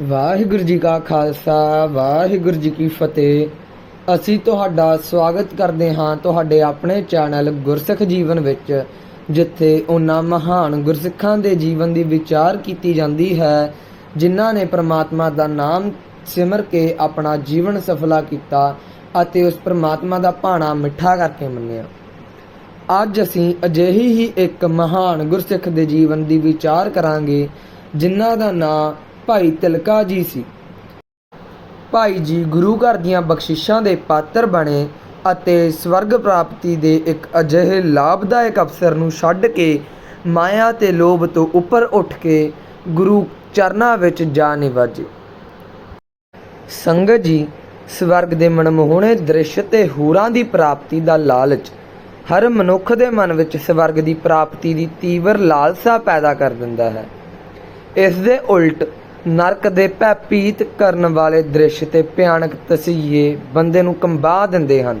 ਵਾਹਿਗੁਰੂ ਜੀ ਕਾ ਖਾਲਸਾ, ਵਾਹਿਗੁਰੂ ਜੀ ਕੀ ਫਤਿਹ। ਅਸੀਂ ਤੁਹਾਡਾ ਸਵਾਗਤ ਕਰਦੇ ਹਾਂ ਤੁਹਾਡੇ ਆਪਣੇ ਚੈਨਲ ਗੁਰਸਿੱਖ ਜੀਵਨ ਵਿੱਚ, ਜਿੱਥੇ ਉਹਨਾਂ ਮਹਾਨ ਗੁਰਸਿੱਖਾਂ ਦੇ ਜੀਵਨ ਦੀ ਵਿਚਾਰ ਕੀਤੀ ਜਾਂਦੀ ਹੈ, ਜਿਨ੍ਹਾਂ ਨੇ ਪ੍ਰਮਾਤਮਾ ਦਾ ਨਾਮ ਸਿਮਰ ਕੇ ਆਪਣਾ ਜੀਵਨ ਸਫਲਾ ਕੀਤਾ ਅਤੇ ਉਸ ਪ੍ਰਮਾਤਮਾ ਦਾ ਭਾਣਾ ਮਿੱਠਾ ਕਰਕੇ ਮੰਨਿਆ। ਅੱਜ ਅਸੀਂ ਅਜਿਹੀ ਹੀ ਇੱਕ ਮਹਾਨ ਗੁਰਸਿੱਖ ਦੇ ਜੀਵਨ ਦੀ ਵਿਚਾਰ ਕਰਾਂਗੇ, ਜਿਨ੍ਹਾਂ ਦਾ ਨਾਂ ਭਾਈ ਤਿਲਕਾ ਜੀ ਸੀ। ਭਾਈ ਜੀ ਗੁਰੂ ਘਰ ਦੀਆਂ ਬਖਸ਼ਿਸ਼ਾਂ ਦੇ ਪਾਤਰ ਬਣੇ ਅਤੇ ਸਵਰਗ ਪ੍ਰਾਪਤੀ ਦੇ ਇੱਕ ਅਜਿਹੇ ਲਾਭਦਾਇਕ ਅਵਸਰ ਨੂੰ ਛੱਡ ਕੇ ਮਾਇਆ ਤੇ ਲੋਭ ਤੋਂ ਉੱਪਰ ਉੱਠ ਕੇ ਗੁਰੂ ਚਰਨਾਂ ਵਿੱਚ ਜਾ ਨਿਵਾਜੇ। ਸੰਗਤ ਜੀ, ਸਵਰਗ ਦੇ ਮਨਮੋਹਣੇ ਦ੍ਰਿਸ਼ ਤੇ ਹੂਰਾਂ ਦੀ ਪ੍ਰਾਪਤੀ ਦਾ ਲਾਲਚ, ਹਰ ਮਨੁੱਖ ਦੇ ਮਨ ਵਿੱਚ ਸਵਰਗ ਦੀ ਪ੍ਰਾਪਤੀ ਦੀ ਤੀਵਰ ਲਾਲਸਾ ਪੈਦਾ ਕਰ ਦਿੰਦਾ ਹੈ। ਇਸ ਦੇ ਉਲਟ ਨਰਕ ਦੇ ਭੈ ਭੈਭੀਤ ਕਰਨ ਵਾਲੇ ਦ੍ਰਿਸ਼ ਤੇ ਭਿਆਨਕ ਤਸੀਹੇ ਬੰਦੇ ਨੂੰ ਕੰਬਾ ਦਿੰਦੇ ਹਨ।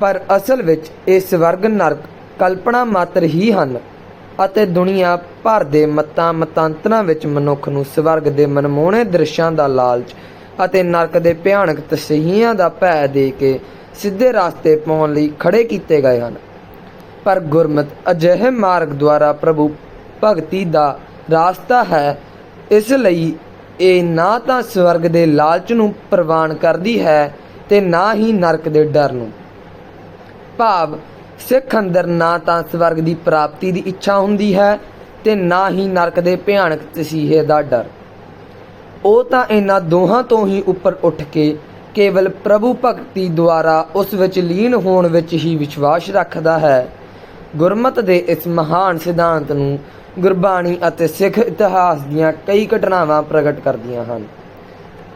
ਪਰ ਅਸਲ ਵਿੱਚ ਇਹ ਸਵਰਗ ਨਰਕ ਕਲਪਨਾ ਮਾਤਰ ਹੀ ਹਨ ਅਤੇ ਦੁਨੀਆ ਭਰ ਦੇ ਮਤਾਂ ਮਤਾਂਤਰਾਂ ਵਿੱਚ ਮਨੁੱਖ ਨੂੰ ਸਵਰਗ ਦੇ ਮਨਮੋਹਣੇ ਦ੍ਰਿਸ਼ਾਂ ਦਾ ਲਾਲਚ ਅਤੇ ਨਰਕ ਦੇ ਭਿਆਨਕ ਤਸੀਹਿਆਂ ਦਾ ਭੈ ਦੇ ਕੇ ਸਿੱਧੇ ਰਸਤੇ ਪਾਉਣ ਲਈ ਖੜੇ ਕੀਤੇ ਗਏ ਹਨ। ਪਰ ਗੁਰਮਤ ਅਜਿਹੇ ਮਾਰਗ ਦੁਆਰਾ ਪ੍ਰਭੂ ਭਗਤੀ ਦਾ ਰਾਸਤਾ ਹੈ ਇਸ ਲਈ ਇਹ ਨਾ ਤਾਂ ਸਵਰਗ ਦੇ ਲਾਲਚ ਨੂੰ ਪ੍ਰਵਾਨ ਕਰਦੀ ਹੈ ਤੇ ਨਾ ਹੀ ਨਰਕ ਦੇ ਡਰ ਨੂੰ। ਭਾਵ, ਸਿੱਖ ਅੰਦਰ ਨਾ ਤਾਂ ਸਵਰਗ ਦੀ ਪ੍ਰਾਪਤੀ ਦੀ ਇੱਛਾ ਹੁੰਦੀ ਹੈ ਤੇ ਨਾ ਹੀ ਨਰਕ ਦੇ ਭਿਆਨਕ ਤਸੀਹੇ ਦਾ ਡਰ। ਉਹ ਤਾਂ ਇਹਨਾਂ ਦੋਹਾਂ ਤੋਂ ਹੀ ਉੱਪਰ ਉੱਠ ਕੇ ਕੇਵਲ ਪ੍ਰਭੂ ਭਗਤੀ ਦੁਆਰਾ ਉਸ ਵਿੱਚ ਲੀਨ ਹੋਣ ਵਿੱਚ ਹੀ ਵਿਸ਼ਵਾਸ ਰੱਖਦਾ ਹੈ। ਗੁਰਮਤ ਦੇ ਇਸ ਮਹਾਨ ਸਿਧਾਂਤ ਨੂੰ ਗੁਰਬਾਣੀ ਅਤੇ ਸਿੱਖ ਇਤਿਹਾਸ ਦੀਆਂ ਕਈ ਘਟਨਾਵਾਂ ਪ੍ਰਗਟ ਕਰਦੀਆਂ ਹਨ।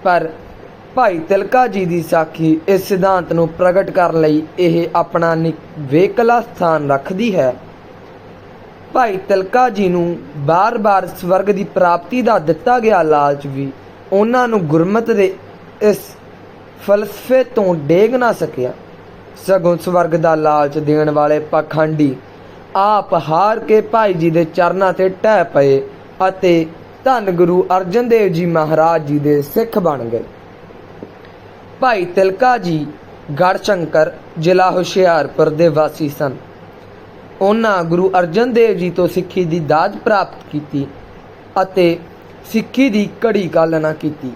ਪਰ ਭਾਈ ਤਿਲਕਾ ਜੀ ਦੀ ਸਾਖੀ ਇਸ ਸਿਧਾਂਤ ਨੂੰ ਪ੍ਰਗਟ ਕਰਨ ਲਈ ਇਹ ਆਪਣਾ ਵੇਕਲਾ ਸਥਾਨ ਰੱਖਦੀ ਹੈ। ਭਾਈ ਤਿਲਕਾ ਜੀ ਨੂੰ ਬਾਰ-ਬਾਰ ਸਵਰਗ ਦੀ ਪ੍ਰਾਪਤੀ ਦਾ ਦਿੱਤਾ ਗਿਆ ਲਾਲਚ ਵੀ ਉਹਨਾਂ ਨੂੰ ਗੁਰਮਤ ਦੇ ਇਸ ਫਲਸਫੇ ਤੋਂ ਡੇਗ ਨਾ ਸਕਿਆ। ਸਗੋਂ ਸਵਰਗ ਦਾ ਲਾਲਚ ਦੇਣ ਵਾਲੇ ਪਖੰਡੀ ਆਪ ਹਾਰ ਕੇ ਭਾਈ ਜੀ ਦੇ ਚਰਨਾਂ ਤੇ ਟਹਿ ਪਏ ਅਤੇ ਧੰਨ ਗੁਰੂ ਅਰਜਨ ਦੇਵ ਜੀ ਮਹਾਰਾਜ ਜੀ ਦੇ ਸਿੱਖ ਬਣ ਗਏ। ਭਾਈ ਤਿਲਕਾ ਜੀ ਗੜਸ਼ੰਕਰ ਜ਼ਿਲ੍ਹਾ ਹੁਸ਼ਿਆਰਪੁਰ ਦੇ ਵਾਸੀ ਸਨ। ਉਹਨਾਂ ਗੁਰੂ ਅਰਜਨ ਦੇਵ ਜੀ ਤੋਂ ਸਿੱਖੀ ਦੀ ਦਾਜ ਪ੍ਰਾਪਤ ਕੀਤੀ ਅਤੇ ਸਿੱਖੀ ਦੀ ਕੜੀ ਕਾਲਨਾ ਕੀਤੀ।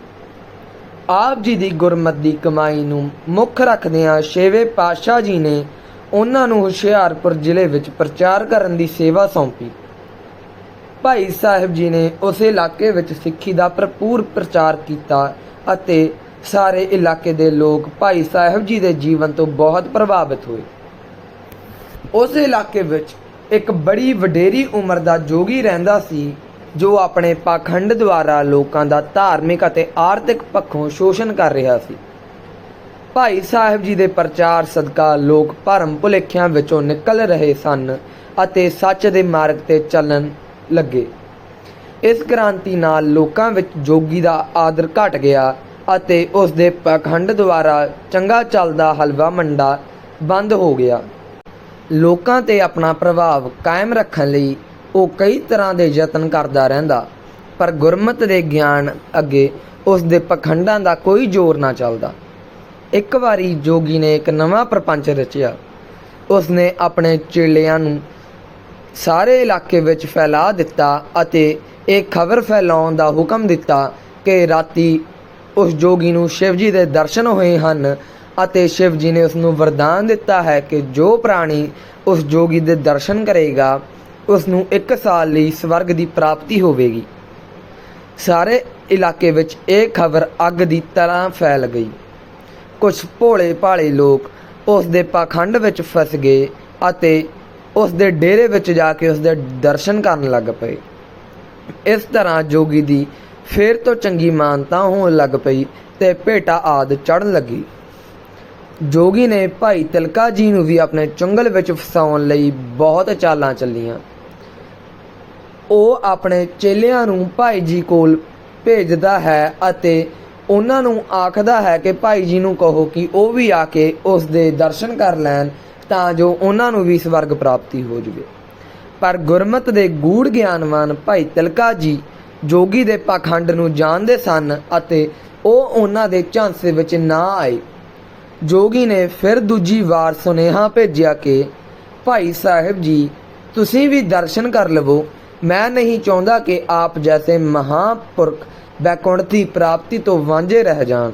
ਆਪ ਜੀ ਦੀ ਗੁਰਮਤ ਦੀ ਕਮਾਈ ਨੂੰ ਮੁੱਖ ਰੱਖਦਿਆਂ ਛੇਵੇਂ ਪਾਤਸ਼ਾਹ ਜੀ ਨੇ ਉਹਨਾਂ ਨੂੰ ਹੁਸ਼ਿਆਰਪੁਰ ਜ਼ਿਲ੍ਹੇ ਵਿੱਚ ਪ੍ਰਚਾਰ ਕਰਨ ਦੀ ਸੇਵਾ ਸੌਂਪੀ। ਭਾਈ ਸਾਹਿਬ ਜੀ ਨੇ ਉਸ ਇਲਾਕੇ ਵਿੱਚ ਸਿੱਖੀ ਦਾ ਭਰਪੂਰ ਪ੍ਰਚਾਰ ਕੀਤਾ ਅਤੇ ਸਾਰੇ ਇਲਾਕੇ ਦੇ ਲੋਕ ਭਾਈ ਸਾਹਿਬ ਜੀ ਦੇ ਜੀਵਨ ਤੋਂ ਬਹੁਤ ਪ੍ਰਭਾਵਿਤ ਹੋਏ। ਉਸ ਇਲਾਕੇ ਵਿੱਚ ਇੱਕ ਬੜੀ ਵਡੇਰੀ ਉਮਰ ਦਾ ਜੋਗੀ ਰਹਿੰਦਾ ਸੀ ਜੋ ਆਪਣੇ ਪਾਖੰਡ ਦੁਆਰਾ ਲੋਕਾਂ ਦਾ ਧਾਰਮਿਕ ਅਤੇ ਆਰਥਿਕ ਪੱਖੋਂ ਸ਼ੋਸ਼ਣ ਕਰ ਰਿਹਾ ਸੀ। ਭਾਈ ਸਾਹਿਬ ਜੀ ਦੇ ਪ੍ਰਚਾਰ ਸਦਕਾ ਲੋਕ ਭਰਮ ਭੁਲੇਖਿਆਂ ਵਿੱਚੋਂ ਨਿਕਲ ਰਹੇ ਸਨ ਅਤੇ ਸੱਚ ਦੇ ਮਾਰਗ ਤੇ ਚੱਲਣ ਲੱਗੇ। ਇਸ ਕ੍ਰਾਂਤੀ ਨਾਲ ਲੋਕਾਂ ਵਿੱਚ ਜੋਗੀ ਦਾ ਆਦਰ ਘਟ ਗਿਆ ਅਤੇ ਉਸ ਦੇ ਪਖੰਡ ਦੁਆਰਾ ਚੰਗਾ ਚੱਲਦਾ ਹਲਵਾ ਮੰਡਾ ਬੰਦ ਹੋ ਗਿਆ। ਲੋਕਾਂ ਤੇ ਆਪਣਾ ਪ੍ਰਭਾਵ ਕਾਇਮ ਰੱਖਣ ਲਈ ਉਹ ਕਈ ਤਰ੍ਹਾਂ ਦੇ ਯਤਨ ਕਰਦਾ ਰਹਿੰਦਾ, ਪਰ ਗੁਰਮਤ ਦੇ ਗਿਆਨ ਅੱਗੇ ਉਸ ਦੇ ਪਖੰਡਾਂ ਦਾ ਕੋਈ ਜ਼ੋਰ ਨਾ ਚੱਲਦਾ। ਇੱਕ ਵਾਰੀ ਜੋਗੀ ਨੇ ਇੱਕ ਨਵਾਂ ਪ੍ਰਪੰਚ ਰਚਿਆ। ਉਸ ਨੇ ਆਪਣੇ ਚੇਲਿਆਂ ਨੂੰ ਸਾਰੇ ਇਲਾਕੇ ਵਿੱਚ ਫੈਲਾ ਦਿੱਤਾ ਅਤੇ ਇਹ ਖਬਰ ਫੈਲਾਉਣ ਦਾ ਹੁਕਮ ਦਿੱਤਾ ਕਿ ਰਾਤੀ ਉਸ ਜੋਗੀ ਨੂੰ ਸ਼ਿਵ ਜੀ ਦੇ ਦਰਸ਼ਨ ਹੋਏ ਹਨ ਅਤੇ ਸ਼ਿਵ ਜੀ ਨੇ ਉਸ ਨੂੰ ਵਰਦਾਨ ਦਿੱਤਾ ਹੈ ਕਿ ਜੋ ਪ੍ਰਾਣੀ ਉਸ ਜੋਗੀ ਦੇ ਦਰਸ਼ਨ ਕਰੇਗਾ ਉਸ ਨੂੰ 1 ਸਾਲ ਲਈ ਸਵਰਗ ਦੀ ਪ੍ਰਾਪਤੀ ਹੋਵੇਗੀ। ਸਾਰੇ ਇਲਾਕੇ ਵਿੱਚ ਇਹ ਖਬਰ ਅੱਗ ਦੀ ਤਰ੍ਹਾਂ ਫੈਲ ਗਈ। ਕੁਝ ਭੋਲੇ ਭਾਲੇ ਲੋਕ ਉਸ ਦੇ ਪਾਖੰਡ ਵਿੱਚ ਫਸ ਗਏ ਅਤੇ ਉਸ ਦੇ ਡੇਰੇ ਵਿੱਚ ਜਾ ਕੇ ਉਸ ਦੇ ਦਰਸ਼ਨ ਕਰਨ ਲੱਗ ਪਏ। ਇਸ ਤਰ੍ਹਾਂ ਜੋਗੀ ਦੀ ਫੇਰ ਤੋਂ ਚੰਗੀ ਮਾਨਤਾ ਹੋਣ ਲੱਗ ਪਈ ਤੇ ਭੇਟਾ ਆਦ ਚੜਨ ਲੱਗੀ। ਜੋਗੀ ਨੇ ਭਾਈ ਤਿਲਕਾ ਜੀ ਨੂੰ ਵੀ ਆਪਣੇ ਚੁੰਗਲ ਵਿੱਚ ਫਸਾਉਣ ਲਈ ਬਹੁਤ ਚਾਲਾਂ ਚੱਲੀਆਂ। ਉਹ ਆਪਣੇ ਚੇਲਿਆਂ ਨੂੰ ਭਾਈ ਜੀ ਕੋਲ ਭੇਜਦਾ ਹੈ ਅਤੇ ਉਹਨਾਂ ਨੂੰ ਆਖਦਾ ਹੈ ਕਿ ਭਾਈ ਜੀ ਨੂੰ ਕਹੋ ਕਿ ਉਹ ਵੀ ਆ ਕੇ ਉਸ ਦੇ ਦਰਸ਼ਨ ਕਰ ਲੈਣ ਤਾਂ ਜੋ ਉਹਨਾਂ ਨੂੰ ਵੀ ਸਵਰਗ ਪ੍ਰਾਪਤੀ ਹੋ ਜਾਵੇ। ਪਰ ਗੁਰਮਤ ਦੇ ਗੂੜ ਗਿਆਨਵਾਨ ਭਾਈ ਤਿਲਕਾ ਜੀ ਜੋਗੀ ਦੇ ਪਾਖੰਡ ਨੂੰ ਜਾਣਦੇ ਸਨ ਅਤੇ ਉਹ ਉਹਨਾਂ ਦੇ ਝਾਂਸੇ ਵਿੱਚ ਨਾ ਆਏ। ਜੋਗੀ ਨੇ ਫਿਰ ਦੂਜੀ ਵਾਰ ਸੁਨੇਹਾ ਭੇਜਿਆ ਕਿ, ਭਾਈ ਸਾਹਿਬ ਜੀ, ਤੁਸੀਂ ਵੀ ਦਰਸ਼ਨ ਕਰ ਲਵੋ ਮੈਂ ਨਹੀਂ ਚਾਹੁੰਦਾ ਕਿ ਆਪ ਜੈਸੇ ਮਹਾਪੁਰਖ ਬੈਕੁੰਠ ਦੀ ਪ੍ਰਾਪਤੀ ਤੋਂ ਵਾਂਝੇ ਰਹਿ ਜਾਣ।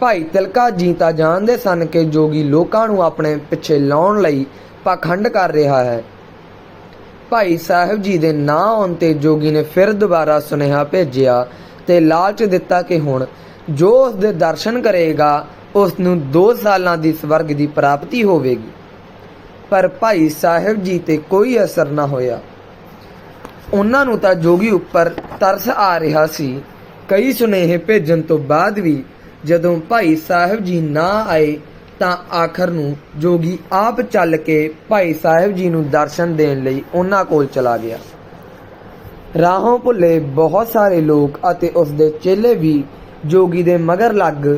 ਭਾਈ ਤਿਲਕਾ ਜੀ ਤਾਂ ਜਾਣਦੇ ਸਨ ਕਿ ਜੋਗੀ ਲੋਕਾਂ ਨੂੰ ਆਪਣੇ ਪਿੱਛੇ ਲਾਉਣ ਲਈ ਪਾਖੰਡ ਕਰ ਰਿਹਾ ਹੈ। ਭਾਈ ਸਾਹਿਬ ਜੀ ਦੇ ਨਾਂ ਆਉਣ ਤੇ ਜੋਗੀ ਨੇ ਫਿਰ ਦੁਬਾਰਾ ਸੁਨੇਹਾ ਭੇਜਿਆ ਤੇ ਲਾਲਚ ਦਿੱਤਾ ਕਿ ਹੁਣ ਜੋ ਉਸ ਦੇ ਦਰਸ਼ਨ ਕਰੇਗਾ ਉਸ ਨੂੰ 2 ਸਾਲਾਂ ਦੀ ਸਵਰਗ ਦੀ ਪ੍ਰਾਪਤੀ ਹੋਵੇਗੀ। ਪਰ ਭਾਈ ਸਾਹਿਬ ਜੀ ਤੇ ਕੋਈ ਅਸਰ ਨਾ ਹੋਇਆ। ਉਹਨਾਂ ਨੂੰ ਤਾਂ ਜੋਗੀ ਉੱਪਰ ਤਰਸ ਆ ਰਿਹਾ ਸੀ। ਕਈ ਸੁਨੇਹੇ ਭੇਜਣ ਤੋਂ ਬਾਅਦ ਵੀ ਜਦੋਂ ਭਾਈ ਸਾਹਿਬ ਜੀ ਨਾ ਆਏ ਤਾਂ ਆਖਰ ਨੂੰ ਜੋਗੀ ਆਪ ਚੱਲ ਕੇ ਭਾਈ ਸਾਹਿਬ ਜੀ ਨੂੰ ਦਰਸ਼ਨ ਦੇਣ ਲਈ ਉਹਨਾਂ ਕੋਲ ਚਲਾ ਗਿਆ। ਰਾਹੋਂ ਭੁੱਲੇ ਬਹੁਤ ਸਾਰੇ ਲੋਕ ਅਤੇ ਉਸ ਦੇ ਚੇਲੇ ਵੀ ਜੋਗੀ ਦੇ ਮਗਰ ਲੱਗ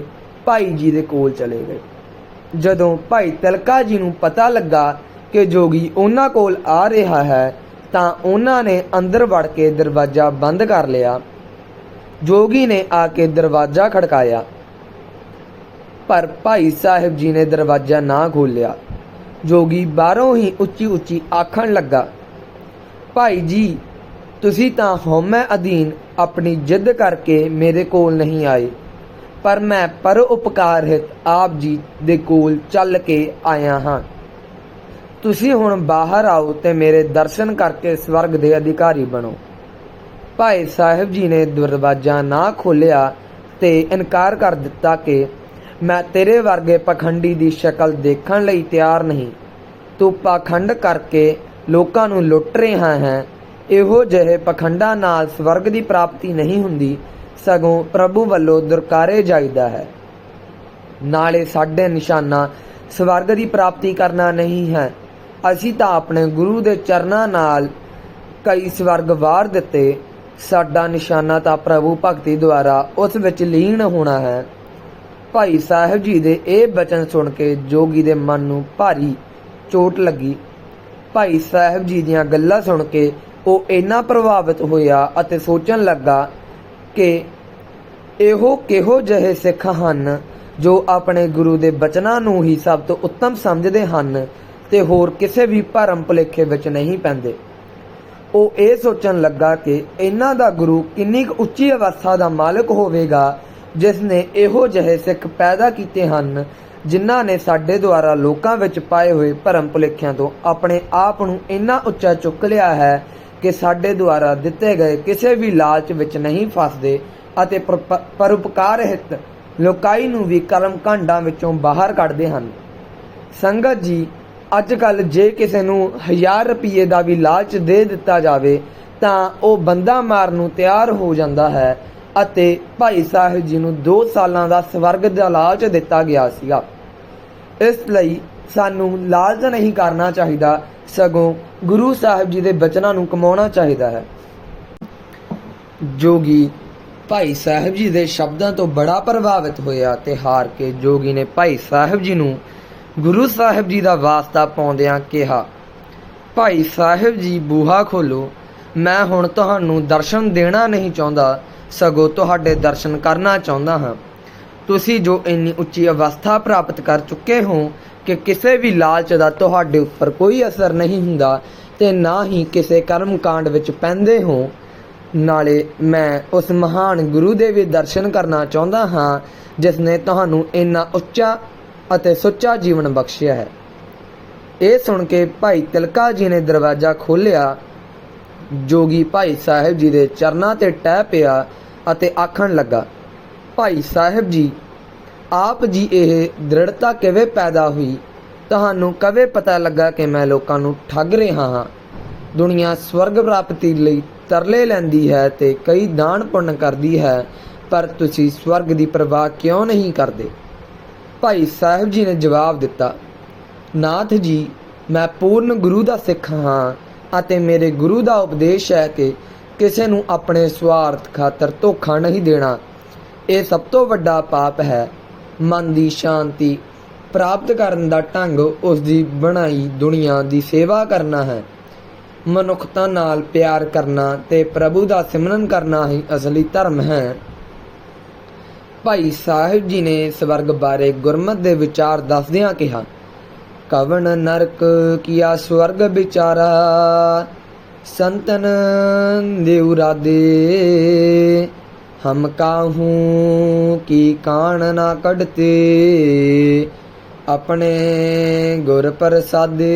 ਭਾਈ ਜੀ ਦੇ ਕੋਲ ਚਲੇ ਗਏ। ਜਦੋਂ ਭਾਈ ਤਿਲਕਾ ਜੀ ਨੂੰ ਪਤਾ ਲੱਗਾ ਕਿ ਜੋਗੀ ਉਹਨਾਂ ਕੋਲ ਆ ਰਿਹਾ ਹੈ ਤਾਂ ਉਹਨਾਂ ਨੇ ਅੰਦਰ ਵੜ ਕੇ ਦਰਵਾਜ਼ਾ ਬੰਦ ਕਰ ਲਿਆ। ਜੋਗੀ ਨੇ ਆ ਕੇ ਦਰਵਾਜ਼ਾ ਖੜਕਾਇਆ। ਪਰ ਭਾਈ ਸਾਹਿਬ ਜੀ ਨੇ ਦਰਵਾਜ਼ਾ ਨਾ ਖੋਲ੍ਹਿਆ। ਜੋਗੀ ਬਾਹਰੋਂ ਹੀ ਉੱਚੀ ਉੱਚੀ ਆਖਣ ਲੱਗਾ, ਭਾਈ ਜੀ, ਤੁਸੀਂ ਤਾਂ ਹਉਮੈ ਅਧੀਨ ਆਪਣੀ ਜਿੱਦ ਕਰਕੇ ਮੇਰੇ ਕੋਲ ਨਹੀਂ ਆਏ, ਪਰ ਮੈਂ ਪਰ ਉਪਕਾਰ ਹਿਤ ਆਪ ਜੀ ਦੇ ਕੋਲ ਚੱਲ ਕੇ ਆਇਆ ਹਾਂ। ਤੁਸੀਂ ਹੁਣ ਬਾਹਰ ਆਓ ਤੇ ਮੇਰੇ ਦਰਸ਼ਨ ਕਰਕੇ ਸਵਰਗ ਦੇ ਅਧਿਕਾਰੀ ਬਣੋ। ਭਾਈ ਸਾਹਿਬ ਜੀ ਨੇ ਦਰਵਾਜ਼ਾ ਨਾ ਖੋਲ੍ਹਿਆ ਤੇ ਇਨਕਾਰ ਕਰ ਦਿੱਤਾ ਕਿ ਮੈਂ ਤੇਰੇ ਵਰਗੇ ਪਖੰਡੀ ਦੀ ਸ਼ਕਲ ਦੇਖਣ ਲਈ ਤਿਆਰ ਨਹੀਂ। ਤੂੰ ਪਖੰਡ ਕਰਕੇ ਲੋਕਾਂ ਨੂੰ ਲੁੱਟ ਰਿਹਾ ਹੈ। ਇਹੋ ਜਿਹੇ ਪਖੰਡਾਂ ਨਾਲ ਸਵਰਗ ਦੀ ਪ੍ਰਾਪਤੀ ਨਹੀਂ ਹੁੰਦੀ, ਸਗੋਂ ਪ੍ਰਭੂ ਵੱਲੋਂ ਦੁਰਕਾਰੇ ਜਾਈਦਾ ਹੈ। ਨਾਲੇ ਸਾਡੇ ਨਿਸ਼ਾਨਾ ਸਵਰਗ ਦੀ ਪ੍ਰਾਪਤੀ ਕਰਨਾ ਨਹੀਂ ਹੈ। ਅਸੀਂ ਤਾਂ ਆਪਣੇ ਗੁਰੂ ਦੇ ਚਰਨਾਂ ਨਾਲ ਕਈ ਸਵਰਗ ਵਾਰ ਦਿੱਤੇ। ਸਾਡਾ ਨਿਸ਼ਾਨਾ ਤਾਂ ਪ੍ਰਭੂ ਭਗਤੀ ਦੁਆਰਾ ਉਸ ਵਿੱਚ ਲੀਨ ਹੋਣਾ ਹੈ। ਭਾਈ ਸਾਹਿਬ ਜੀ ਦੇ ਇਹ ਬਚਨ ਸੁਣ ਕੇ ਜੋਗੀ ਦੇ ਮਨ ਨੂੰ ਭਾਰੀ ਚੋਟ ਲੱਗੀ। ਭਾਈ ਸਾਹਿਬ ਜੀ ਦੀਆਂ ਗੱਲਾਂ ਸੁਣ ਕੇ ਉਹ ਇੰਨਾ ਪ੍ਰਭਾਵਿਤ ਹੋਇਆ ਅਤੇ ਸੋਚਣ ਲੱਗਾ ਕਿ ਇਹੋ ਕਿਹੋ ਜਿਹੇ ਸਿੱਖ ਹਨ ਜੋ ਆਪਣੇ ਗੁਰੂ ਦੇ ਬਚਨਾਂ ਨੂੰ ਹੀ ਸਭ ਤੋਂ ਉੱਤਮ ਸਮਝਦੇ ਹਨ ਤੇ ਹੋਰ ਕਿਸੇ ਵੀ ਭਰਮ ਭੁਲੇਖੇ ਵਿੱਚ ਨਹੀਂ ਪੈਂਦੇ। ਉਹ ਇਹ ਸੋਚਣ ਲੱਗਾ ਕਿ ਇਹਨਾਂ ਦਾ ਗੁਰੂ ਕਿੰਨੀ ਕੁ ਉੱਚੀ ਅਵਸਥਾ ਦਾ ਮਾਲਕ ਹੋਵੇਗਾ, ਜਿਸ ਨੇ ਇਹੋ ਜਿਹੇ ਸਿੱਖ ਪੈਦਾ ਕੀਤੇ ਹਨ, ਜਿਨ੍ਹਾਂ ਨੇ ਸਾਡੇ ਦੁਆਰਾ ਲੋਕਾਂ ਵਿੱਚ ਪਾਏ ਹੋਏ ਭਰਮ ਭੁਲੇਖਿਆਂ ਤੋਂ ਆਪਣੇ ਆਪ ਨੂੰ ਇੰਨਾ ਉੱਚਾ ਚੁੱਕ ਲਿਆ ਹੈ ਕਿ ਸਾਡੇ ਦੁਆਰਾ ਦਿੱਤੇ ਗਏ ਕਿਸੇ ਵੀ ਲਾਲਚ ਵਿੱਚ ਨਹੀਂ ਫਸਦੇ ਅਤੇ ਪਰ- ਪਰਉਪਕਾਰ ਹਿਤ ਲੋਕਾਈ ਨੂੰ ਵੀ ਕਰਮ ਕਾਂਡਾਂ ਵਿੱਚੋਂ ਬਾਹਰ ਕੱਢਦੇ ਹਨ। ਸੰਗਤ ਜੀ ਅੱਜ ਕੱਲ ਜੇ ਕਿਸੇ ਨੂੰ 1000 ਰੁਪਏ ਦਾ ਵੀ ਲਾਲਚ ਦੇ ਦਿੱਤਾ ਜਾਵੇ, ਤਾਂ ਉਹ ਬੰਦਾ ਮਾਰਨ ਨੂੰ ਤਿਆਰ ਹੋ ਜਾਂਦਾ ਹੈ ਅਤੇ ਭਾਈ ਸਾਹਿਬ ਜੀ ਨੂੰ 2 ਸਾਲਾਂ ਦਾ ਸਵਰਗ ਦਾ ਲਾਲਚ ਦਿੱਤਾ ਗਿਆ ਸੀਗਾ। ਇਸ ਲਈ ਸਾਨੂੰ ਲਾਲਚ ਨਹੀਂ ਕਰਨਾ ਚਾਹੀਦਾ, ਸਗੋਂ ਗੁਰੂ ਸਾਹਿਬ ਜੀ ਦੇ ਬਚਨਾਂ ਨੂੰ ਕਮਾਉਣਾ ਚਾਹੀਦਾ ਹੈ। ਜੋਗੀ ਭਾਈ ਸਾਹਿਬ ਜੀ ਦੇ ਸ਼ਬਦਾਂ ਤੋਂ ਬੜਾ ਪ੍ਰਭਾਵਿਤ ਹੋਇਆ ਤੇ ਹਾਰ ਕੇ ਜੋਗੀ ਨੇ ਭਾਈ ਸਾਹਿਬ ਜੀ ਨੂੰ ਗੁਰੂ ਸਾਹਿਬ ਜੀ ਦਾ ਵਾਸਤਾ ਪਾਉਂਦਿਆਂ ਕਿਹਾ, ਭਾਈ ਸਾਹਿਬ ਜੀ ਬੂਹਾ ਖੋਲੋ, ਮੈਂ ਹੁਣ ਤੁਹਾਨੂੰ ਦਰਸ਼ਨ ਦੇਣਾ ਨਹੀਂ ਚਾਹੁੰਦਾ, ਸਗੋਂ ਤੁਹਾਡੇ ਦਰਸ਼ਨ ਕਰਨਾ ਚਾਹੁੰਦਾ ਹਾਂ। ਤੁਸੀਂ ਜੋ ਇੰਨੀ ਉੱਚੀ ਅਵਸਥਾ ਪ੍ਰਾਪਤ ਕਰ ਚੁੱਕੇ ਹੋ ਕਿ ਕਿਸੇ ਵੀ ਲਾਲਚ ਦਾ ਤੁਹਾਡੇ ਉੱਪਰ ਕੋਈ ਅਸਰ ਨਹੀਂ ਹੁੰਦਾ ਤੇ ਨਾ ਹੀ ਕਿਸੇ ਕਰਮ ਕਾਂਡ ਵਿੱਚ ਪੈਂਦੇ ਹੋ, ਨਾਲੇ ਮੈਂ ਉਸ ਮਹਾਨ ਗੁਰੂ ਦੇ ਵੀ ਦਰਸ਼ਨ ਕਰਨਾ ਚਾਹੁੰਦਾ ਹਾਂ ਜਿਸ ਨੇ ਤੁਹਾਨੂੰ ਇੰਨਾ ਉੱਚਾ ਅਤੇ ਸੁੱਚਾ ਜੀਵਨ ਬਖਸ਼ਿਆ ਹੈ। ਇਹ ਸੁਣ ਕੇ ਭਾਈ ਤਿਲਕਾ ਜੀ ਨੇ ਦਰਵਾਜ਼ਾ ਖੋਲ੍ਹਿਆ। ਜੋਗੀ ਭਾਈ ਸਾਹਿਬ ਜੀ ਦੇ ਚਰਨਾਂ ਤੇ ਟਹਿ ਪਿਆ ਅਤੇ ਆਖਣ ਲੱਗਾ, ਭਾਈ ਸਾਹਿਬ ਜੀ, ਆਪ ਜੀ ਇਹ ਦ੍ਰਿੜਤਾ ਕਿਵੇਂ ਪੈਦਾ ਹੋਈ? ਤੁਹਾਨੂੰ ਕਵੇ ਪਤਾ ਲੱਗਾ ਕਿ ਮੈਂ ਲੋਕਾਂ ਨੂੰ ਠੱਗ ਰਿਹਾ ਹਾਂ। ਦੁਨੀਆ ਸਵਰਗ ਪ੍ਰਾਪਤੀ ਲਈ ਤਰਲੇ ਲੈਂਦੀ ਹੈ ਤੇ ਕਈ ਦਾਨ ਪੁੰਨ ਕਰਦੀ ਹੈ, ਪਰ ਤੁਸੀਂ ਸਵਰਗ ਦੀ ਪਰਵਾਹ ਕਿਉਂ ਨਹੀਂ ਕਰਦੇ? ਭਾਈ ਸਾਹਿਬ ਜੀ ਨੇ ਜਵਾਬ ਦਿੱਤਾ, ਨਾਥ ਜੀ, ਮੈਂ ਪੂਰਨ ਗੁਰੂ ਦਾ ਸਿੱਖ ਹਾਂ ਅਤੇ ਮੇਰੇ ਗੁਰੂ ਦਾ ਉਪਦੇਸ਼ ਹੈ ਕਿ ਕਿਸੇ ਨੂੰ ਆਪਣੇ ਸਵਾਰਥ ਖਾਤਰ ਧੋਖਾ ਨਹੀਂ ਦੇਣਾ। ਇਹ ਸਭ ਤੋਂ ਵੱਡਾ ਪਾਪ ਹੈ। ਮਨ ਦੀ ਸ਼ਾਂਤੀ ਪ੍ਰਾਪਤ ਕਰਨ ਦਾ ਢੰਗ ਉਸ ਦੀ ਬਣਾਈ ਦੁਨੀਆ ਦੀ ਸੇਵਾ ਕਰਨਾ ਹੈ। ਮਨੁੱਖਤਾ ਨਾਲ ਪਿਆਰ ਕਰਨਾ ਤੇ ਪ੍ਰਭੂ ਦਾ ਸਿਮਰਨ ਕਰਨਾ ਹੀ ਅਸਲੀ ਧਰਮ ਹੈ। ਭਾਈ ਸਾਹਿਬ ਜੀ ਨੇ ਸਵਰਗ ਬਾਰੇ ਗੁਰਮਤ ਦੇ ਵਿਚਾਰ ਦੱਸਦਿਆਂ ਕਿਹਾ, ਕਵਣ ਨਰਕ ਕੀਆ ਸਵਰਗ ਵਿਚਾਰਾ, ਸੰਤਨ ਦੇਉ ਰਾਦੇ ਹਮ ਕਾਹੂ ਕੀ ਕਾਣ ਨਾ ਕਢਤੇ, ਆਪਣੇ ਗੁਰ ਪ੍ਰਸਾਦੇ।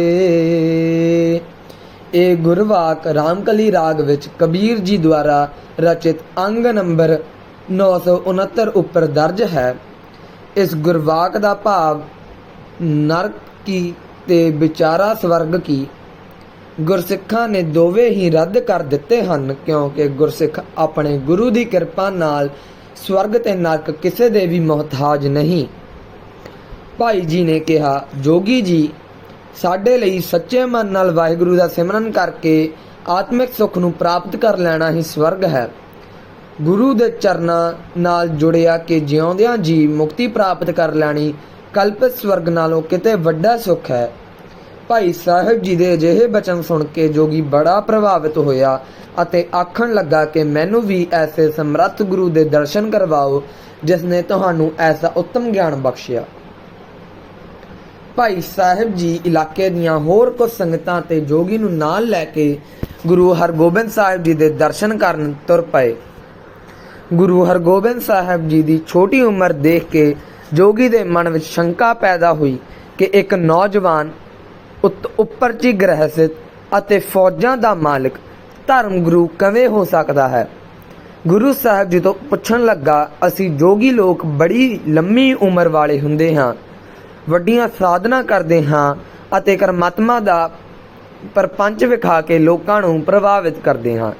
ਇਹ ਗੁਰਵਾਕ ਰਾਮਕਲੀ ਰਾਗ ਵਿੱਚ ਕਬੀਰ ਜੀ ਦੁਆਰਾ ਰਚਿਤ ਅੰਗ ਨੰਬਰ 969 ਉੱਪਰ ਦਰਜ ਹੈ। ਇਸ ਗੁਰਵਾਕ ਦਾ ਭਾਵ ਨਰਕ ਕੀ ਤੇ ਵਿਚਾਰਾ ਸਵਰਗ ਕੀ। ਗੁਰਸਿੱਖਾਂ ਨੇ ਦੋਵੇਂ ਹੀ ਰੱਦ ਕਰ ਦਿੱਤੇ ਹਨ ਕਿਉਂਕਿ ਗੁਰਸਿੱਖ ਆਪਣੇ ਗੁਰੂ ਦੀ ਕਿਰਪਾ ਨਾਲ ਸਵਰਗ ਤੇ ਨਰਕ ਕਿਸੇ ਦੇ ਵੀ ਮੁਹਤਾਜ ਨਹੀਂ। ਭਾਈ ਜੀ ਨੇ ਕਿਹਾ, ਜੋਗੀ ਜੀ, ਸਾਡੇ ਲਈ ਸੱਚੇ ਮਨ ਨਾਲ ਵਾਹਿਗੁਰੂ ਦਾ ਸਿਮਰਨ ਕਰਕੇ ਆਤਮਿਕ ਸੁੱਖ ਨੂੰ ਪ੍ਰਾਪਤ ਕਰ ਲੈਣਾ ਹੀ ਸਵਰਗ ਹੈ। ਗੁਰੂ ਦੇ ਚਰਨਾਂ ਨਾਲ ਜੁੜਿਆ ਕਿ ਜਿਉਂਦਿਆਂ ਜੀ ਮੁਕਤੀ ਪ੍ਰਾਪਤ ਕਰ ਲੈਣੀ ਕਲਪਿਤ ਸਵਰਗ ਨਾਲੋਂ ਕਿਤੇ ਵੱਡਾ ਸੁੱਖ ਹੈ। ਭਾਈ ਸਾਹਿਬ ਜੀ ਦੇ ਅਜਿਹੇ ਬਚਨ ਸੁਣ ਕੇ ਜੋਗੀ ਬੜਾ ਪ੍ਰਭਾਵਿਤ ਹੋਇਆ ਅਤੇ ਆਖਣ ਲੱਗਾ ਕਿ ਮੈਨੂੰ ਵੀ ਐਸੇ ਸਮਰੱਥ ਗੁਰੂ ਦੇ ਦਰਸ਼ਨ ਕਰਵਾਓ ਜਿਸ ਨੇ ਤੁਹਾਨੂੰ ਐਸਾ ਉੱਤਮ ਗਿਆਨ ਬਖਸ਼ਿਆ। ਭਾਈ ਸਾਹਿਬ ਜੀ ਇਲਾਕੇ ਦੀਆਂ ਹੋਰ ਕੁਝ ਸੰਗਤਾਂ ਤੇ ਜੋਗੀ ਨੂੰ ਨਾਲ ਲੈ ਕੇ ਗੁਰੂ ਹਰਗੋਬਿੰਦ ਸਾਹਿਬ ਜੀ ਦੇ ਦਰਸ਼ਨ ਕਰਨ ਤੁਰ ਪਏ। ਗੁਰੂ ਹਰਗੋਬਿੰਦ ਸਾਹਿਬ ਜੀ ਦੀ ਛੋਟੀ ਉਮਰ ਦੇਖ ਕੇ ਜੋਗੀ ਦੇ ਮਨ ਵਿੱਚ ਸ਼ੰਕਾ ਪੈਦਾ ਹੋਈ ਕਿ ਇੱਕ ਨੌਜਵਾਨ ਉੱਤ ਉੱਪਰ ਚ ਗ੍ਰਹਿਸਥ ਅਤੇ ਫੌਜਾਂ ਦਾ ਮਾਲਕ ਧਰਮ ਗੁਰੂ ਕਿਵੇਂ ਹੋ ਸਕਦਾ ਹੈ? ਗੁਰੂ ਸਾਹਿਬ ਜੀ ਤੋਂ ਪੁੱਛਣ ਲੱਗਾ, ਅਸੀਂ ਜੋਗੀ ਲੋਕ ਬੜੀ ਲੰਮੀ ਉਮਰ ਵਾਲੇ ਹੁੰਦੇ ਹਾਂ, ਵੱਡੀਆਂ ਸਾਧਨਾ ਕਰਦੇ ਹਾਂ ਅਤੇ ਕਰਮਾਤਮਾ ਦਾ ਪਰਪੰਚ ਵਿਖਾ ਕੇ ਲੋਕਾਂ ਨੂੰ ਪ੍ਰਭਾਵਿਤ ਕਰਦੇ ਹਾਂ।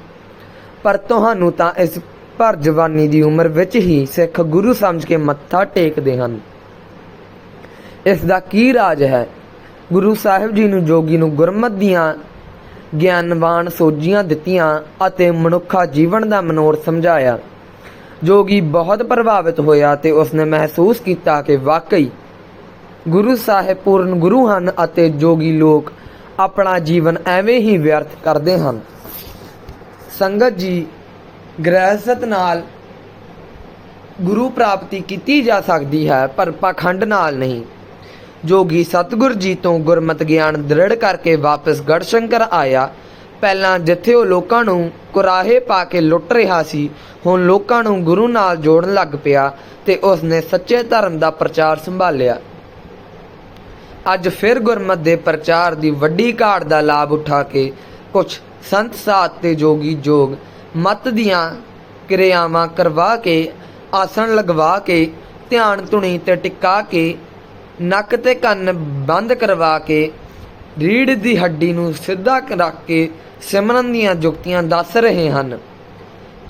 ਪਰ ਤੁਹਾਨੂੰ ਤਾਂ ਇਸ ਭਰ ਜਵਾਨੀ ਦੀ ਉਮਰ ਵਿੱਚ ਹੀ ਸਿੱਖ ਗੁਰੂ ਸਮਝ ਕੇ ਮੱਥਾ ਟੇਕਦੇ ਹਨ। ਇਸ ਦਾ ਕੀ ਰਾਜ ਹੈ? ਗੁਰੂ ਸਾਹਿਬ ਜੀ ਨੂੰ ਜੋਗੀ ਨੂੰ ਗੁਰਮਤ ਦੀਆਂ ਗਿਆਨਵਾਨ ਸੋਝੀਆਂ ਦਿੱਤੀਆਂ ਅਤੇ ਮਨੁੱਖਾ ਜੀਵਨ ਦਾ ਮਨੋਰ ਸਮਝਾਇਆ। ਜੋਗੀ ਬਹੁਤ ਪ੍ਰਭਾਵਿਤ ਹੋਇਆ ਤੇ ਉਸਨੇ ਮਹਿਸੂਸ ਕੀਤਾ ਕਿ ਵਾਕਈ ਗੁਰੂ ਸਾਹਿਬ ਪੂਰਨ ਗੁਰੂ ਹਨ ਅਤੇ ਜੋਗੀ ਲੋਕ ਆਪਣਾ ਜੀਵਨ ਐਵੇਂ ਹੀ ਵਿਅਰਥ ਕਰਦੇ ਹਨ। ਸੰਗਤ ਜੀ ਗ੍ਰਹਿਸਤ ਨਾਲ ਗੁਰੂ ਪ੍ਰਾਪਤੀ ਕੀਤੀ ਜਾ ਸਕਦੀ ਹੈ, ਪਰ ਪਖੰਡ ਨਾਲ ਨਹੀਂ। ਜੋਗੀ ਸਤਿਗੁਰ ਜੀ ਤੋਂ ਗੁਰਮਤਿ ਗਿਆਨ ਦ੍ਰਿੜ ਕਰਕੇ ਵਾਪਸ ਗੜਸ਼ੰਕਰ ਆਇਆ। ਪਹਿਲਾਂ ਜਿੱਥੇ ਉਹ ਲੋਕਾਂ ਨੂੰ ਕੁਰਾਹੇ ਪਾ ਕੇ ਲੁੱਟ ਰਿਹਾ ਸੀ, ਹੁਣ ਲੋਕਾਂ ਨੂੰ ਗੁਰੂ ਨਾਲ ਜੋੜਨ ਲੱਗ ਪਿਆ ਤੇ ਉਸਨੇ ਸੱਚੇ ਧਰਮ ਦਾ ਪ੍ਰਚਾਰ ਸੰਭਾਲਿਆ। ਅੱਜ ਫਿਰ ਗੁਰਮਤ ਦੇ ਪ੍ਰਚਾਰ ਦੀ ਵੱਡੀ ਘਾਟ ਦਾ ਲਾਭ ਉਠਾ ਕੇ ਕੁਝ ਸੰਤ ਸਾਧ ਤੇ ਜੋਗੀ ਜੋਗ ਮਤ ਦੀਆਂ ਕਿਰਿਆਵਾਂ ਕਰਵਾ ਕੇ, ਆਸਣ ਲਗਵਾ ਕੇ, ਧਿਆਨ ਧੁਣੀ ਤੇ ਟਿਕਾ ਕੇ, ਨੱਕ ਤੇ ਕੰਨ ਬੰਦ ਕਰਵਾ ਕੇ ਰੀੜ ਦੀ ਹੱਡੀ ਨੂੰ ਸਿੱਧਾ ਰੱਖ ਕੇ ਸਿਮਰਨ ਦੀਆਂ ਜੁਗਤੀਆਂ ਦੱਸ ਰਹੇ ਹਨ।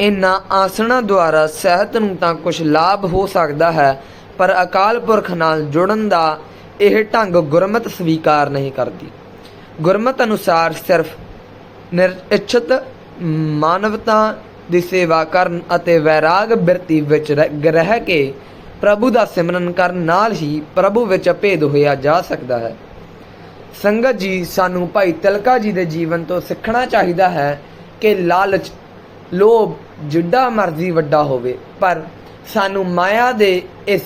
ਇਨ੍ਹਾਂ ਆਸਣਾਂ ਦੁਆਰਾ ਸਿਹਤ ਨੂੰ ਤਾਂ ਕੁਝ ਲਾਭ ਹੋ ਸਕਦਾ ਹੈ, ਪਰ ਅਕਾਲ ਪੁਰਖ ਨਾਲ ਜੁੜਨ ਦਾ ਇਹ ਢੰਗ ਗੁਰਮਤ ਸਵੀਕਾਰ ਨਹੀਂ ਕਰਦੀ। ਗੁਰਮਤ ਅਨੁਸਾਰ ਸਿਰਫ ਨਿਰਇਛਤ ਮਾਨਵਤਾ ਦੀ ਸੇਵਾ ਕਰਨ ਅਤੇ ਵੈਰਾਗ ਬਿਰਤੀ ਵਿੱਚ ਰਹਿ ਰਹਿ ਕੇ ਪ੍ਰਭੂ ਦਾ ਸਿਮਰਨ ਕਰਨ ਨਾਲ ਹੀ ਪ੍ਰਭੂ ਵਿੱਚ ਭੇਦ ਹੋਇਆ ਜਾ ਸਕਦਾ ਹੈ। ਸੰਗਤ ਜੀ, ਸਾਨੂੰ ਭਾਈ ਤਿਲਕਾ ਜੀ ਦੇ ਜੀਵਨ ਤੋਂ ਸਿੱਖਣਾ ਚਾਹੀਦਾ ਹੈ ਕਿ ਲਾਲਚ, ਲੋਭ, ਜਿੱਡਾ ਮਰਜ਼ੀ ਵੱਡਾ ਹੋਵੇ, ਪਰ ਸਾਨੂੰ ਮਾਇਆ ਦੇ ਇਸ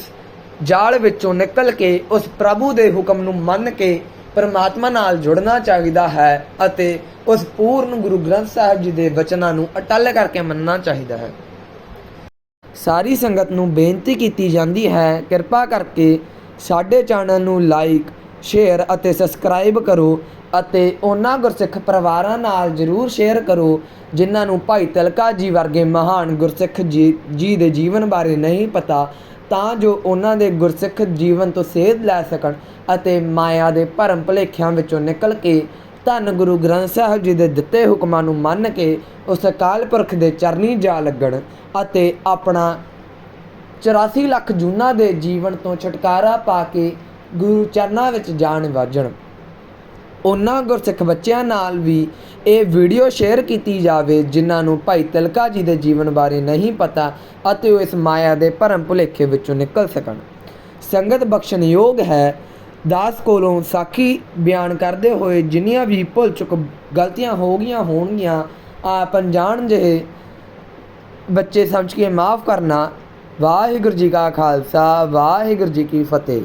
ਜਾਲ ਵਿੱਚੋਂ ਨਿਕਲ ਕੇ ਉਸ ਪ੍ਰਭੂ ਦੇ ਹੁਕਮ ਨੂੰ ਮੰਨ ਕੇ ਪਰਮਾਤਮਾ ਨਾਲ ਜੁੜਨਾ ਚਾਹੀਦਾ ਹੈ ਅਤੇ ਉਸ ਪੂਰਨ ਗੁਰੂ ਗ੍ਰੰਥ ਸਾਹਿਬ ਜੀ ਦੇ ਵਚਨਾਂ ਨੂੰ ਅਟੱਲ ਕਰਕੇ ਮੰਨਣਾ ਚਾਹੀਦਾ ਹੈ। ਸਾਰੀ ਸੰਗਤ ਨੂੰ ਬੇਨਤੀ ਕੀਤੀ ਜਾਂਦੀ ਹੈ, ਕਿਰਪਾ ਕਰਕੇ ਸਾਡੇ ਚੈਨਲ ਨੂੰ ਲਾਈਕ ਸ਼ੇਅਰ ਅਤੇ ਸਬਸਕ੍ਰਾਈਬ ਕਰੋ ਅਤੇ ਉਹਨਾਂ ਗੁਰਸਿੱਖ ਪਰਿਵਾਰਾਂ ਨਾਲ ਜਰੂਰ ਸ਼ੇਅਰ ਕਰੋ ਜਿਨ੍ਹਾਂ ਨੂੰ ਭਾਈ ਤਿਲਕਾ ਜੀ ਵਰਗੇ ਮਹਾਨ ਗੁਰਸਿੱਖ ਜੀ ਜੀ ਦੇ ਜੀਵਨ ਬਾਰੇ ਨਹੀਂ ਪਤਾ ਤਾਂ ਜੋ ਉਹਨਾਂ ਦੇ ਗੁਰਸਿੱਖ ਜੀਵਨ ਤੋਂ ਸੇਧ ਲੈ ਸਕਣ ਅਤੇ ਮਾਇਆ ਦੇ ਭਰਮ ਭੁਲੇਖਿਆਂ ਵਿੱਚੋਂ ਨਿਕਲ ਕੇ ਧੰਨ ਗੁਰੂ ਗ੍ਰੰਥ ਸਾਹਿਬ ਜੀ ਦੇ ਦਿੱਤੇ ਹੁਕਮਾਂ ਨੂੰ ਮੰਨ ਕੇ ਉਸ ਅਕਾਲ ਪੁਰਖ ਦੇ ਚਰਨੀ ਜਾ ਲੱਗਣ ਅਤੇ ਆਪਣਾ 84 ਲੱਖ ਜੂਨਾਂ ਦੇ ਜੀਵਨ ਤੋਂ ਛੁਟਕਾਰਾ ਪਾ ਕੇ ਗੁਰੂ ਚਰਨਾਂ ਵਿੱਚ ਜਾਣ ਵਾਜਣ। ਉਹਨਾਂ ਗੁਰਸਿੱਖ ਬੱਚਿਆਂ ਨਾਲ ਵੀ ਇਹ ਵੀਡੀਓ ਸ਼ੇਅਰ ਕੀਤੀ ਜਾਵੇ, ਜਿਨ੍ਹਾਂ ਨੂੰ ਭਾਈ ਤਿਲਕਾ ਜੀ ਦੇ ਜੀਵਨ ਬਾਰੇ ਨਹੀਂ ਪਤਾ ਅਤੇ ਉਹ ਇਸ ਮਾਇਆ ਦੇ ਭਰਮ ਭੁਲੇਖੇ ਵਿੱਚੋਂ ਨਿਕਲ ਸਕਣ। ਸੰਗਤ ਬਖਸ਼ਣਯੋਗ ਹੈ। ਦਾਸ ਕੋਲੋਂ ਸਾਖੀ ਬਿਆਨ ਕਰਦੇ ਹੋਏ ਜਿੰਨੀਆਂ ਵੀ ਭੁੱਲ ਚੁੱਕ ਗਲਤੀਆਂ ਹੋ ਗਈਆਂ ਹੋਣਗੀਆਂ, ਆਪ ਜਾਣ ਜਿਹੇ ਬੱਚੇ ਸਮਝ ਕੇ ਮਾਫ ਕਰਨਾ। ਵਾਹਿਗੁਰੂ ਜੀ ਕਾ ਖਾਲਸਾ, ਵਾਹਿਗੁਰੂ ਜੀ ਕੀ ਫਤਿਹ।